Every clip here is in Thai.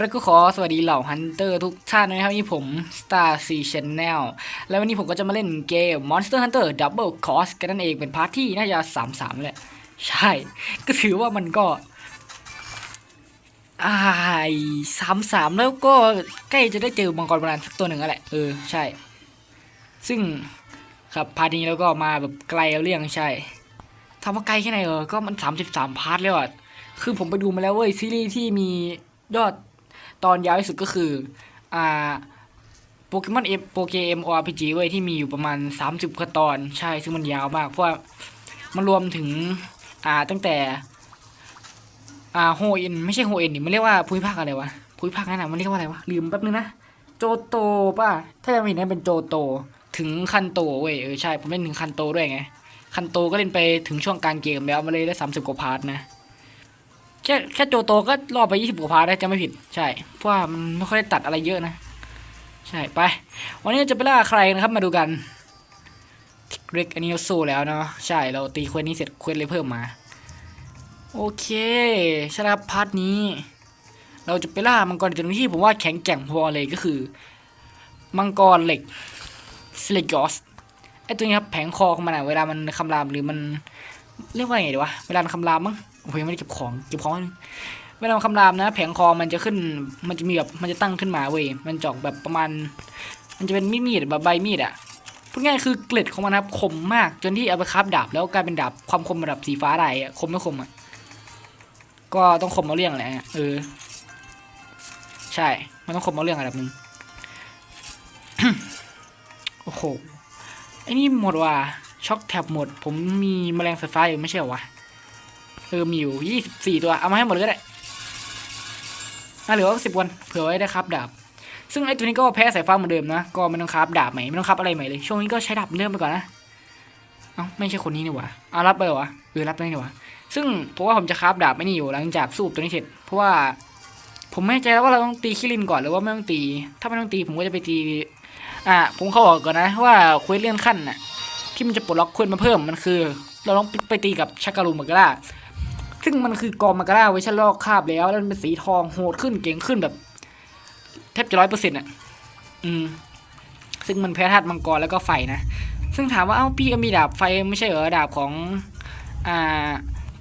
แล้วก็ขอสวัสดีเหล่าฮันเตอร์ทุกท่านนะครับนี่ผม Star C Channel แล้ววันนี้ผมก็จะมาเล่นเกม Monster Hunter Double Cross กันนั่นเองเป็นพาร์ทที่น่าจะสามสามแหละ ใช่ ก็ถือว่ามันก็อ่าสามสามแล้วก็ใกล้จะได้เจอมังกรโบราณสักตัวหนึ่งแล้วแหละ เออ ใช่ ซึ่งครับพาร์ทนี้แล้วก็มาแบบไกลเรื่องใช่ถามว่าไกลแค่ไหนเออก็มันสามสิบสามพาร์ทแล้วอะคือผมไปดูมาแล้วเว้ยซีรีส์ที่มียอด ตอนยาวที่สุดก็คืออ่าโปเกมอนเอโปเกมออาร์พีจีเว้ยที่มีอยู่ประมาณ 30กว่าตอนใช่ซึ่งมันยาวมาก เพราะว่ามันรวมถึงอ่าตั้งแต่อ่าโฮเอ็นไม่ใช่โฮเอ็นนี่มันเรียกว่าภูมิภาคอะไรวะภูมิภาคนั้นนะมันเรียกว่าอะไรวะลืมแป๊บนึงนะโจโตป่ะถ้าจำไม่ผิดนั่นเป็นโจโตถึงคันโตเว้ยเออใช่ผมเล่นถึงคันโตด้วยไงคันโตก็เล่นไปถึงช่วงกลางเกมแล้วมาเลยได้สามสิบกว่าพาร์ทนะ แค่แค่โจโตก็รอไปยี่สิบกว่าพาได้จะไม่ผิด ใช่เพราะว่ามันไม่ค่อยได้ตัดอะไรเยอะนะ ใช่ไป วันนี้จะไปล่าใครนะครับมาดูกันเร็กอันนี้เราสู้แล้วเนาะใช่เราตีเควสนี้เสร็จเควสเลยเพิ่มมา โอเคใช่ครับพาร์ทนี้ เราจะไปล่ามังกรตัวนี้ที่ผมว่าแข็งแกร่งพอเลยก็คือ มังกรเหล็กสเลกอสไอตัวนี้ครับแผงคอของมันอะเวลามันคำรามหรือมัน เรียกว่าไงดีวะเวลาคำรามมั้งโอ้ยยังไม่ได้เก็บของเก็บของนึงเวลาคำรามนะ แผงคอมันจะขึ้น มันจะมีแบบมันจะตั้งขึ้นมาเว้ยมันจอกแบบประมาณ มันจะเป็นมีดมีดแบบใบมีดอะพูดง่ายคือเกล็ดของมันครับคมมากจนที่เอาไปคราบดาบแล้วกลายเป็นดาบความคมระดับสีฟ้าได้อะคมไม่คมอะก็ต้องคมเอาเรื่องแหละเออ ใช่ มันต้องคมเอาเรื่องระดับหนึ่งโอ้โหไอ้นี่หมดว่ะ ช็อกแท็บหมด ผมมีแมลงไฟฟ้าอยู่ไม่ใช่เหรอวะเออมีอยู่ยี่สิบสี่ตัวเอามาให้หมดเลยก็ได้อะเหลือสิบวันเผื่อไว้ได้ครับดาบซึ่งไอ้ตัวนี้ก็แพ้สายฟ้าเหมือนเดิมนะก็ไม่ต้องครับดาบใหม่ไม่ต้องครับอะไรใหม่เลยช่วงนี้ก็ใช้ดาบเริ่มไปก่อนนะเอ้าไม่ใช่คนนี้นี่หว่าเอารับไปเหรอวะเออรับได้นี่หว่าซึ่งผมว่าผมจะครับดาบไม่นี่อยู่หลังจากสู้ตัวนี้เสร็จเพราะว่าผมไม่แน่ใจแล้วว่าเราต้องตีคิรินก่อนหรือว่าไม่ต้องตี ถ้าไม่ต้องตีผมก็จะไปตี อะผมเขาบอกก่อนนะว่าควสเลื่อนขั้นน่ะ ที่มันจะปลดล็อกเควสมาเพิ่มมันคือ เราต้องไปตีกับชักการูมังกราซึ่งมันคือกองมังกราเวอร์ชันลอกคาบแล้วแล้วมันเป็นสีทองโหดขึ้นเก่งขึ้นแบบ แทบจะร้อยเปอร์เซ็นต์อะอืม ซึ่งมันแพ้ธาตุมังกรแล้วก็ไฟนะ ซึ่งถามว่าเอ้าพี่ก็มีดาบไฟไม่ใช่เหรอดาบของ อ่า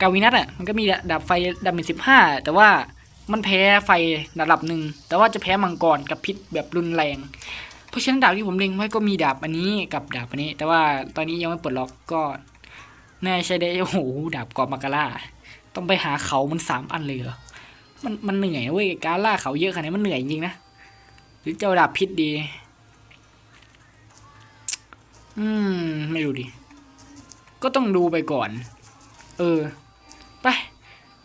กาวินัทอะมันก็มีดาบไฟดาบเป็นสิบห้าแต่ว่ามันแพ้ไฟระดับหนึ่งแต่ว่าจะแพ้มังกรกับพิษแบบรุนแรง เพราะฉะนั้นดาบที่ผมเล็งไว้ก็มีดาบอันนี้กับดาบอันนี้ แต่ว่าตอนนี้ยังไม่ปลดล็อกก็น่าใช่ได้โอ้โหดาบกอบมากาล่าต้องไปหาเขามันสามอันเลยเหรอมันมันเหนื่อยเว้ยการล่าเขาเยอะขนาดนี้มันเหนื่อยจริงนะหรือเจ้าดาบพิษดี อืม ไม่รู้ดิ ก็ต้องดูไปก่อน เออ ไป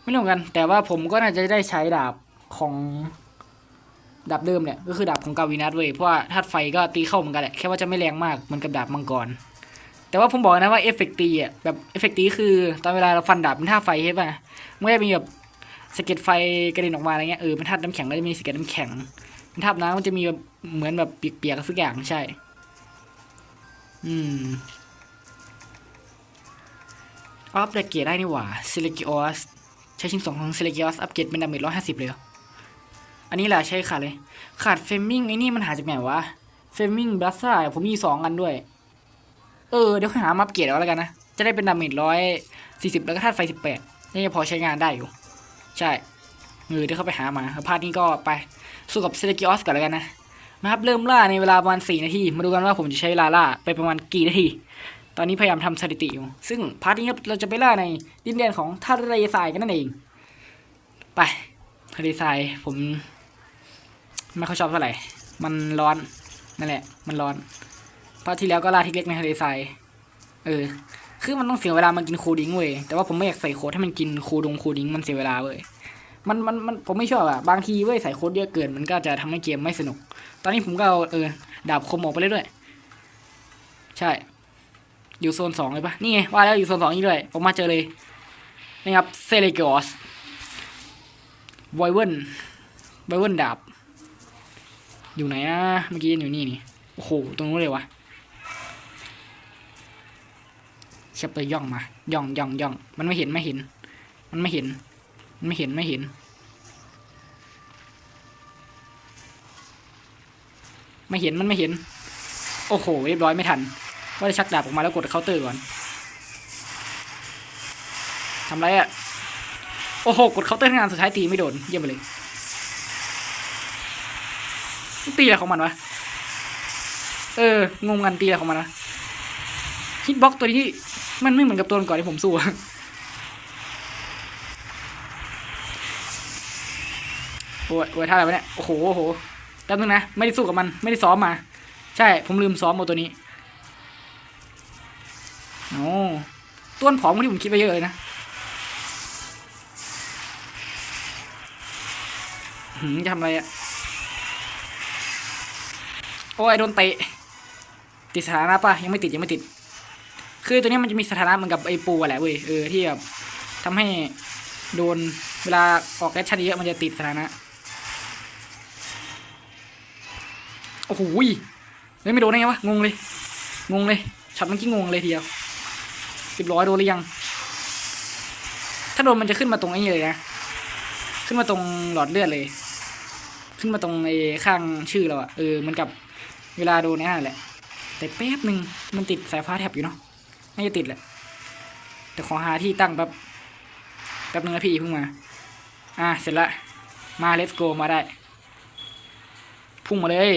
ไม่รู้กัน แต่ว่าผมก็น่าจะได้ใช้ดาบของ ดาบเดิมเนี่ยก็คือดาบของกาวินัทเว้ยเพราะว่าธาตุไฟก็ตีเข้าเหมือนกันแหละแค่ว่าจะไม่แรงมากเหมือนกับดาบมังกร แต่ว่าผมบอกนะว่าเอฟเฟกตีอะแบบเอฟเฟกตีคือตอนเวลาเราฟันดาบเป็นท่าไฟใช่ป่ะมันก็จะมีแบบสะเก็ดไฟกระเด็นออกมาอะไรเงี้ยเออเป็นธาตุน้ำแข็งก็จะมีสะเก็ดน้ำแข็งเป็นธาตุน้ำมันจะมีแบบเหมือนแบบเปียกๆสักอย่างใช่ อืมอัพเกรดได้นี่หว่าซิลิกิออสใช้ชิ้นสองของซิลิกิออสอัปเกรดเป็นดาเมจร้อยห้าสิบเลยเหร อันนี้แหละใช่ขาดเลย ขาดเฟมมิงไอ้นี่มันหาจากไหนวะ เฟมมิงบลัสซ่าผมมีสองอันด้วย เออ เดี๋ยวหามาอัปเกรเอาแล้วกันนะ จะได้เป็นดาเมจร้อยสี่สิบแล้วก็ธาตุไฟสิบแปดนี่พอใช้งานได้อยู่ ใช่เออเดี๋ยวเข้าไปหามาพาร์ทนี้ก็ไป สู้กับเซเลกิออสก่อนแล้วกันนะมาครับเริ่มล่าในเวลาประมาณสี่นาที มาดูกันว่าผมจะใช้เวลาล่าไปประมาณกี่นาที ตอนนี้พยายามทำสถิติอยู่ ซึ่งพาร์ทนี้ครับเราจะไปล่าในดินแดนของทะเลทรายกันนั่นเอง ไปทะเลทรายผม ไม่ค่อยชอบเท่าไหร่ มันร้อน นั่นแหละ มันร้อนเพราะที่แล้วก็ล่าที่เล็กในทะเลทราย เออ คือมันต้องเสียเวลามันกินคูดิ้งเว้ย แต่ว่าผมไม่อยากใส่โค้ดให้มันกินคูดงคูดิ้งมันเสียเวลาเว้ย มันมันมันผมไม่ชอบอะบางทีเว้ยใส่โค้ดเยอะเกิน มันก็จะทำให้เกมไม่สนุก ตอนนี้ผมก็เอาเออดาบคมออกไปเรื่อยๆ ใช่ อยู่โซนสองเลยปะนี่ไงว่าแล้วอยู่โซนสองนี่ด้วยผมมาเจอเลยนี่ครับเซเลกอสไวเวนไวเวนดาบ อยู่ไหนอะเมื่อกี้อยู่นี่นี่โอ้โหตรงนู้นเลยวะเชฟไปย่องมา ย่องย่องย่องมันไม่เห็นไม่เห็น มันไม่เห็น มันไม่เห็นไม่เห็น ไม่เห็นมันไม่เห็น โอ้โหเรียบร้อยไม่ทันว่าจะชักดาบออกมาแล้วกดเคาน์เตอร์ก่อนทำไรอะโอ้โห กดเคาน์เตอร์ทั้งงานสุดท้ายตีไม่โดน เยี่ยมไปเลย ตีอะไรของมันวะ เออ งงกันตีอะไรของมันวะฮิตบ็อกตัวนี้มันไม่เหมือนกับตัวก่อนที่ผมสู้อะโอ้ยโอ้ยท่าอะไรวะเนี่ย โอ้โห โอ้โหแป๊บนึงนะ ไม่ได้สู้กับมัน ไม่ได้ซ้อมมา ใช่ ผมลืมซ้อมโมตัวนี้โอ้ต้นผอมกว่าที่ผมคิดไปเยอะเลยนะหืมจะทำอะไรอะ โอ้ยโดนเตะติดสถานะปะยังไม่ติดยังไม่ติด คือตัวนี้มันจะมีสถานะเหมือนกับไอปูแหละเว้ยเออที่แบบทำให้โดนเวลาออกแอคชั่นเยอะมันจะติดสถานะโอ้โหยเฮ้ยไม่โดนได้ไงวะงงเลย งงเลยช็อตเมื่อกี้งงเลยทีเดียวเรียบร้อยโดนหรือยัง ถ้าโดนมันจะขึ้นมาตรงไอ้นี่เลยนะขึ้นมาตรงหลอดเลือดเลย ขึ้นมาตรงไอ้ข้างชื่อเราอะเออมันกับ เวลาโดนนี่นแหละ แต่แป๊บหนึ่งมันติดสายฟ้าแถบอยู่เนาะน่าจะติดแหละ แต่ขอหาที่ตั้งแป๊บแป๊บนึงนะพี่เพิ่งมา อะเสร็จละ มา let's go มาได้ พุ่งมาเลย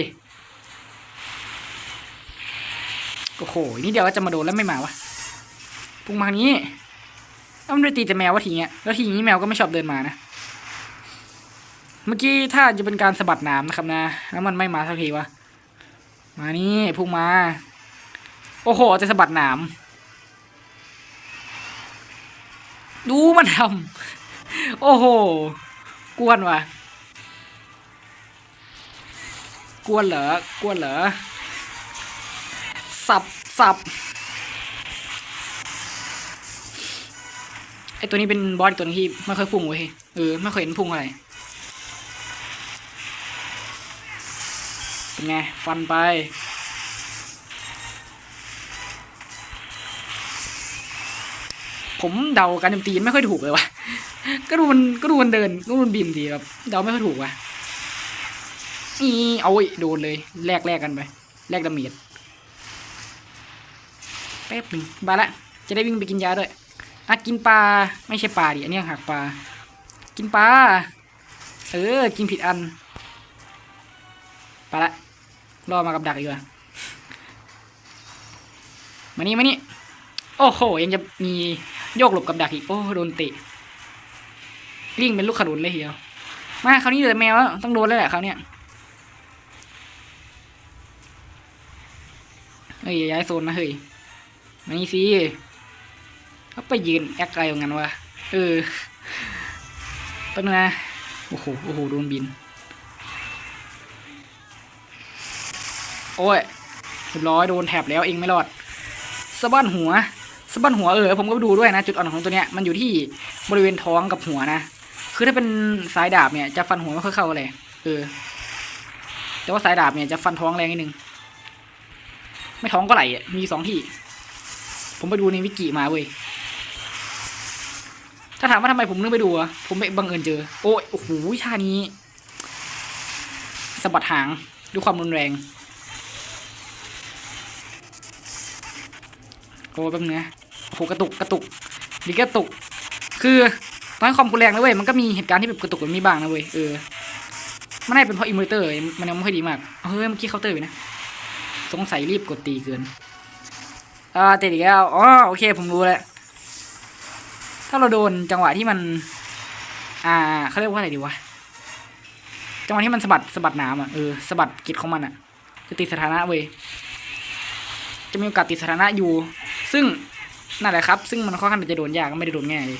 โอ้โห นี่เดี๋ยวจะมาโดนแล้วไม่มาวะ พุ่งมาทางนี้เอ้ามันไปตีแต่แมววะทีเงี้ย แล้วทีนี้แมวก็ไม่ชอบเดินมานะ เมื่อกี้ถ้าจะเป็นการสะบัดน้ำนะครับนะ แล้วมันไม่มาสักทีวะ มานี่พุ่งมา โอ้โหจะสะบัดหนาม ดูมันทำโอ้โห กวนว่ะ กวนเหรอกวนเหรอ สับสับไอตัวนี้เป็นบอสตัวหนึงที่ไม่ค่อยพุ่งเว้ยเออไม่เคยเห็นพุ่งอะไร เป็นไง ฟันไป ผมเดาการโจมตีไม่ค่อยถูกเลยวะก็ดูมันก็ดูมันเดินก็ดูมันบินดีแบบเดาไม่ค่อยถูกว่ะอีเอาอีโดนเลยแลกแลกกันไปแลกดาเมียดแป๊บหนึ่งบาละ จะได้วิ่งไปกินยาด้วยอะกินปลาไม่ใช่ปลาดิอันนี้หักปลากินปลาเออ กินผิดอัน ไปละ รอมากับดักอีกว่ามานี่มานี่โอ้โหยังจะมีโยกหลบกับดักอีก โอ้โดนเตะลิ่งเป็นลูกขนุนเลยเฮียวมาคราวนี้เหลือแมวต้องโดนแล้วแหละคราวเนี้ยเฮ้ยอย่าย้ายโซนนะเฮ้ยมานี่สิเขาไปยืนแอคอะไรอย่างนั้นวะเออแป๊บนึงนะโอ้โหโอ้โหโดนบิน โอ้ยเรียบร้อยโดนแถบแล้วเองไม่รอดสะบั้นหัวสะบั้นหัวเออผมก็ดูด้วยนะจุดอ่อนของตัวเนี้ยมันอยู่ที่บริเวณท้องกับหัวนะคือถ้าเป็นสายดาบเนี่ยจะฟันหัวไม่ค่อยเข้าเลยเออแต่ว่าสายดาบเนี่ยจะฟันท้องแรงนิดนึงไม่ท้องก็ไหลมีสองที่ ผมไปดูในวิกิมาเว้ยถ้าถามว่าทำไมผมนึกไปดูอะผมไปบังเอิญเจอ โอ้ยโอ้โหท่านี้สะบัดหางด้วยความรุนแรง โอ้แป๊บนึงนะโหกระตุกกระตุกดีกระตุก คือตอนนี้ความกูแรงนะเว้ยมันก็มีเหตุการณ์ที่แบบกระตุกแบบนี้บ้างนะเว้ยเออมันน่าเป็นเพราะอิมเมอร์เตอร์มันยังไม่ค่อยดีมากเฮ้ยเมื่อกี้เคาน์เตอร์ไปนะสงสัยรีบกดตีเกินอ่าเตะอีกแล้วอ๋อโอเคผมรู้แล้วถ้าเราโดนจังหวะที่มัน อ่าเขาเรียกว่าอะไรดีวะจังหวะที่มันสะบัดสะบัดน้ำอะเออสะบัดกิจของมันอะจะติดสถานะเว้ยจะมีโอกาสติดสถานะอยู่ ซึ่งนั่นแหละครับ ซึ่งมันค่อนข้างจะโดนยากก็ไม่ได้โดนง่ายเลย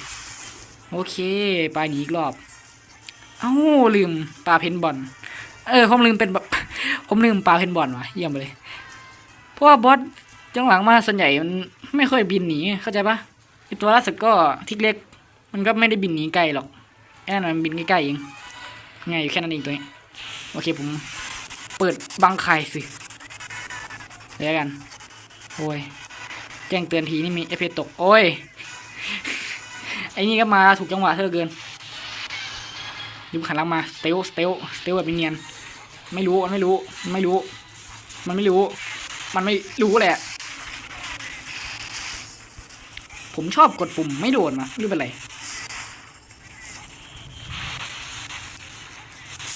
โอเคปลาหนีอีกรอบ เอ้าลืมปลาเพนบอล เออผมลืมเป็นแบบผมลืมปลาเพนบอลวะเยี่ยมเลย เพราะว่าบอสจังหลังมาส่วนใหญ่มันไม่ค่อยบินหนีเข้าใจปะไอตัวล่าสุดก็ทิกเล็ก มันก็ไม่ได้บินหนีไกลหรอกแค่นั้นมันบินใกล้ๆเองง่ายอยู่แค่นั้นเองตัวนี้โอเคผมเปิดบังไข่สิเดี๋ยวกันโอ้ย แจ้งเตือนทีนี่มีเอฟเฟตก โอ้ย ไอ้นี่ก็มาถูกจังหวะเธอเกินยุบขันลังมาสเตลสเตลสเตลแบบเนียนไม่รู้มันไม่รู้มันไม่รู้ มันไม่รู้ มันไม่รู้แหละ ผมชอบกดปุ่มไม่โดนมาไม่รู้เป็นไร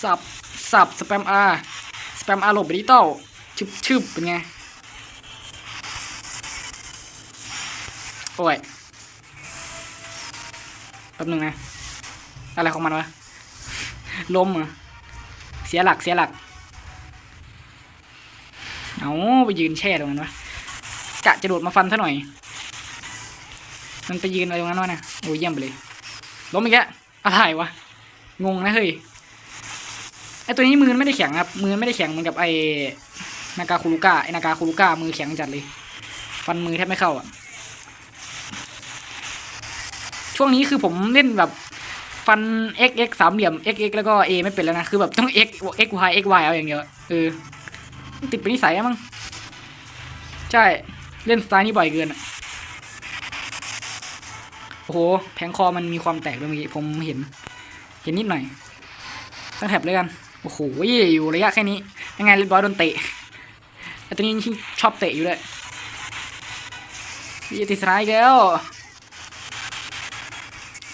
สับสับสแปมอาร์สแปมอาร์หลบดิจิตอลชึบชึบเป็นไง โอ้ยแป๊บนึงนะ อะไรของมันวะลมเหรอ เสียหลักเสียหลัก เอาไปยืนแช่ตรงนั้นวะ กะจะโดดมาฟันซะหน่อย มันไปยืนอะไรตรงนั้นวะนะโอ้ยเยี่ยมไปเลย ล้มอีกแล้วอะไรวะ งงนะเฮ้ย ไอตัวนี้มือไม่ได้แข็งครับ มือไม่ได้แข็งเหมือนกับไอนากาคูรุก้าไอนากาคูรุก้ามือแข็งจัดเลย ฟันมือแทบไม่เข้าอะ ช่วงนี้คือผมเล่นแบบฟัน x x สามเหลี่ยม x x แล้วก็ a ไม่เป็นแล้วนะ คือแบบต้อง x x y x y เอาอย่างเดียวเออติดเป็นนิสัยมั้งใช่ เล่นสไตล์นี้บ่อยเกินโอ้โห แผงคอมันมีความแตกด้วยเมื่อกี้ผมเห็น เห็นนิดหน่อยตั้งแถบเลยกัน โอ้โหอยู่ระยะแค่นี้ ยังไงเรียบอยโดนเตะไอ้ตัวนี้ชอบเตะอยู่ด้วยวีติดสไลด์อีกแล้ว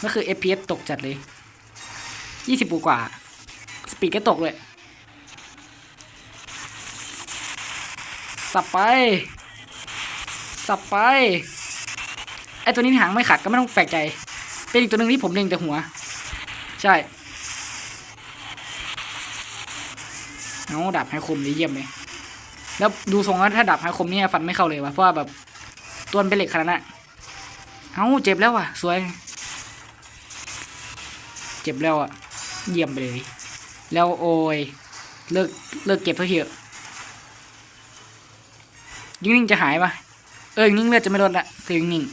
ก็คือ FPS ตกจัดเลยยี่สิบกว่า สปีดก็ตกเลย สับไป สับไป ไอตัวนี้หางไม่ขัดก็ไม่ต้องแปลกใจ เป็นอีกตัวหนึ่งที่ผมเล็งแต่หัว ใช่ เอาดาบไฮคมดีเยี่ยมเลย แล้วดูทรงแล้วถ้าดาบไฮคมนี่ฟันไม่เข้าเลยวะเพราะว่าแบบตัวเป็นเหล็กขนาดนั้นอะเอาเจ็บแล้วว่ะ สวย เจ็บแล้วอะ เยี่ยมไปเลย แล้วโอ้ย เลิกเลิกเก็บเถอะเถอะยิ่งนิ่งจะหายปะเออยิ่งนิ่งเลือดจะไม่ลดละคือยิ่งนิ่ง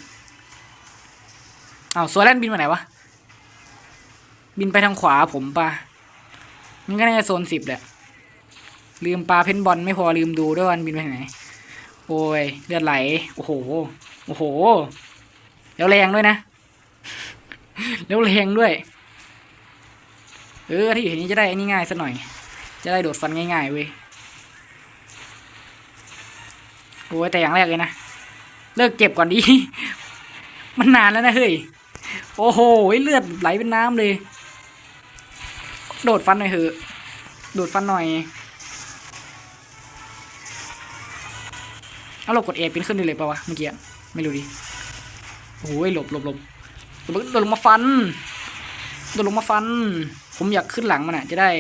อ้าวโซแลนบินมาไหนวะ บินไปทางขวาผมปะมันก็น่าจะโซนสิบแหละ ลืมปลาเพนบอลไม่พอลืมดูด้วยวันบินไปไหน โอ้ย เลือดไหล โอ้โห โอ้โห แล้วแรงด้วยนะ แล้วแรงด้วย เออถ้าอยู่ที่นี้จะได้อันนี้ง่ายสัหน่อย จะได้โดดฟันง่ายๆเว้ยโอ้ยแต่อย่างแรกเลยนะ เลิกเก็บก่อนดี มันนานแล้วนะเฮ้ย โอ้โหเลือดไหลเป็นน้ำเลย โดดฟันหน่อยเถอะ โดดฟันหน่อย เอาเรากดเอเป็นขึ้นได้เลยปะวะเมื่อกี้ไม่รู้ดิโอ้ยหลบหลบหลบโดดลงมาฟัน โดดลงมาฟัน ผมอยากขึ้นหลังมันอะ จะได้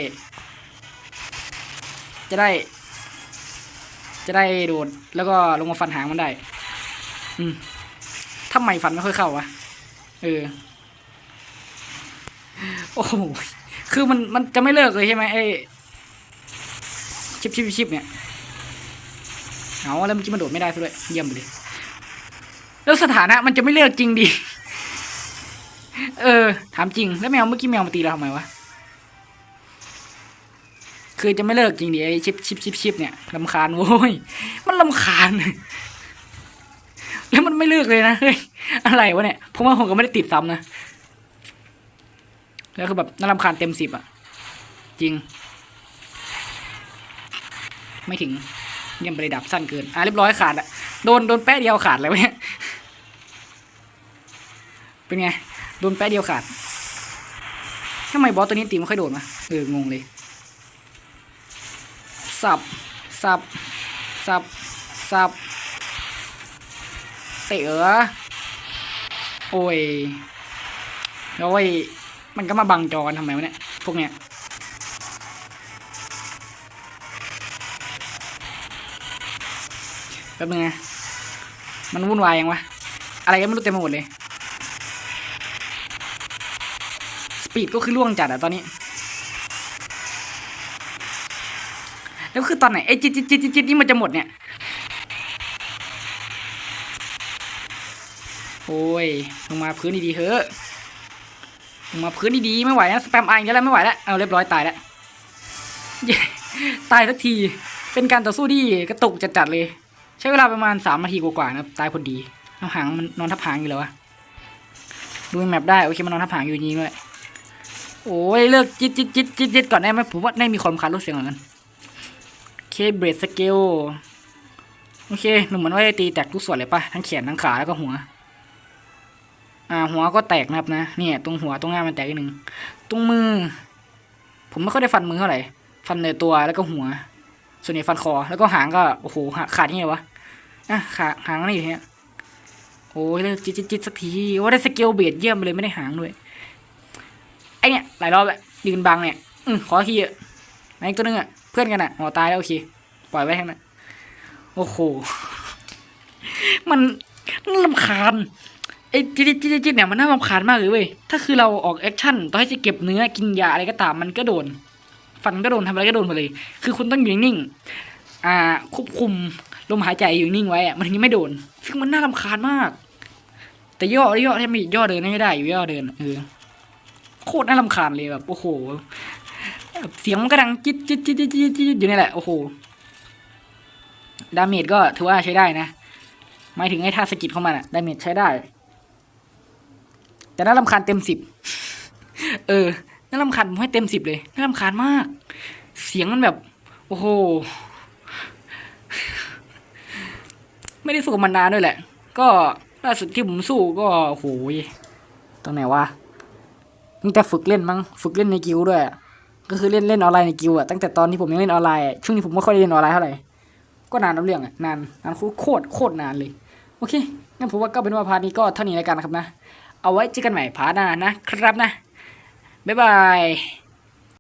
จะได้ จะได้โดดแล้วก็ลงมาฟันหางมันได้ อืมทำไมฟันไม่ค่อยเข้าวะเออ โอ้โหคือมันมันจะไม่เลิกเลยใช่ไหมไอ้ชิปชิปชิปเนี่ยเอาแล้วเมื่อกี้มันโดดไม่ได้ซะด้วยเยี่ยมเลย แล้วสถานะมันจะไม่เลิกจริงดิเออ ถามจริงแล้วแมวเมื่อกี้แมวมาตีเราทำไมวะ คือจะไม่เลิกจริงดิไอชิปชิปชิปชิปเนี่ยลำคาญโว้ยมันลำคาญ แล้วมันไม่เลิกเลยนะเฮ้ยอะไรวะเนี่ยผมว่าผมก็ไม่ได้ติดซ้ำนะแล้วคือแบบน่ารำคาญเต็มสิบอะจริง ไม่ถึงเยี่ยมไปดับสั้นเกินอะเรียบร้อยขาดอะโดนโดนแป๊ะเดียวขาดเลยวะเนี่ยเป็นไงโดนแป๊ะเดียวขาดทำไมบอสตัวนี้ตีไม่ค่อยโดนวะเอองงเลย สับสับสับสับเตะเหรอโอ้ยโอ้ยมันก็มาบังจอกันทำไมวะเนี่ย พวกเนี้ยแป๊บนึงนะมันวุ่นวายยังวะ อะไรก็ไม่รู้เต็มไปหมดเลย สปีดก็คือล่วงจัดอะตอนนี้ แล้วคือตอนไหนไอ้จิตจิตจิตจิตนี่มันจะหมดเนี่ย โอ้ยลงมาพื้นดีๆเถอะลงมาพื้นดีๆไม่ไหวนะสแปมไออางเงี้ยแล้วไม่ไหวแล้วเอาเรียบร้อยตายแล้วตายสักทีเป็นการต่อสู้ที่กระตุกจัดๆเลย ใช้เวลาประมาณสามนาทีกว่าๆนะตายพอดีเอาหางมันนอนทับหางอยู่แล้ววะดูแมปได้โอเคมันนอนทับหางอยู่จริงด้วยโอ้ยเลิกจิตจิตจิตจิตจิตก่อนได้ไหมผมว่าได้มีความคันรู้เสียงเหมือนกัน เคเบรดสเกลโอเคหนูเหมือนว่าจะตีแตกทุกส่วนเลยปะทั้งแขนทั้งขาแล้วก็หัว อ่า หัวก็แตกนะครับนะเนี่ยตรงหัวตรงหน้ามันแตกอีกหนึ่งตรงมือ ผมไม่ค่อยได้ฟันมือเท่าไหร่ฟันในตัวแล้วก็หัว ส่วนใหญ่ฟันคอแล้วก็หางก็โอ้โหขาดยังไงวะอะขาหางนี่อยู่เนี่ยโอ้ยเลิกจิตจิตสักทีว่าได้สเกลเบียดเยี่ยมไปเลยไม่ได้หางด้วยไอเนี่ยหลายรอบแหละยืนบังเนี่ยอืมขอขี้เยอะไหนตัวนึงอะ พื่อนกันอะอ๋อตายแล้วโอเค ปล่อยไว้ทั้งนั้นโอ้โห มันน่ารำคาญไอ้จิตจิตจิตจิเนี่ยมันน่ารำคาญมากเลยเว้ย ถ้าคือเราออกแอคชั่นต่อให้จะเก็บเนื้อกินยาอะไรก็ตามมันก็โดน ฟันก็โดนทำอะไรก็โดนหมดเลย คือคุณต้องอยู่นิ่ง อ่าควบคุมลมหายใจอยู่นิ่งไว้อะมันถึงจะไม่โดน ซึ่งมันน่ารำคาญมาก แต่ย่อย่อถ้ามีย่อเดินไม่ได้อยู่ย่อเดินเออโคตรน่ารำคาญเลยแบบโอ้โห เสียงมันก็ดังจิ๊ดจิ๊ดจิ๊ดจิ๊ดจิ๊ดอยู่นี่แหละ โอ้โห ดาเมจก็ถือว่าใช้ได้นะ หมายถึงไอ้ท่าสกิดเข้ามาน่ะดาเมจใช้ได้ แต่น่ารำคาญเต็มสิบ เออ น่ารำคาญผมให้เต็มสิบเลย น่ารำคาญมาก เสียงมันแบบ โอ้โห ไม่ได้สู้กับมันนานด้วยแหละ ก็ล่าสุดที่ผมสู้ก็โอ้โหยตรงไหนวะตั้งแต่ฝึกเล่นมั้ง ฝึกเล่นในกิวด้วย ก็คือเล่นเล่นออนไลน์ในกิวอะตั้งแต่ตอนที่ผมยังเล่นออนไลน์ช่วงนี้ผมไม่ค่อยได้เล่นออนไลน์เท่าไหร่ก็นานน้ำเรื่องอะนานนานโคตรโคตรนานเลยโอเคงั้นผมว่าก็เป็นว่าพาร์ทนี้ก็เท่านี้แล้วกันนะครับนะ เอาไว้เจอกันใหม่พาร์ทหน้านะครับนะบ๊ายบาย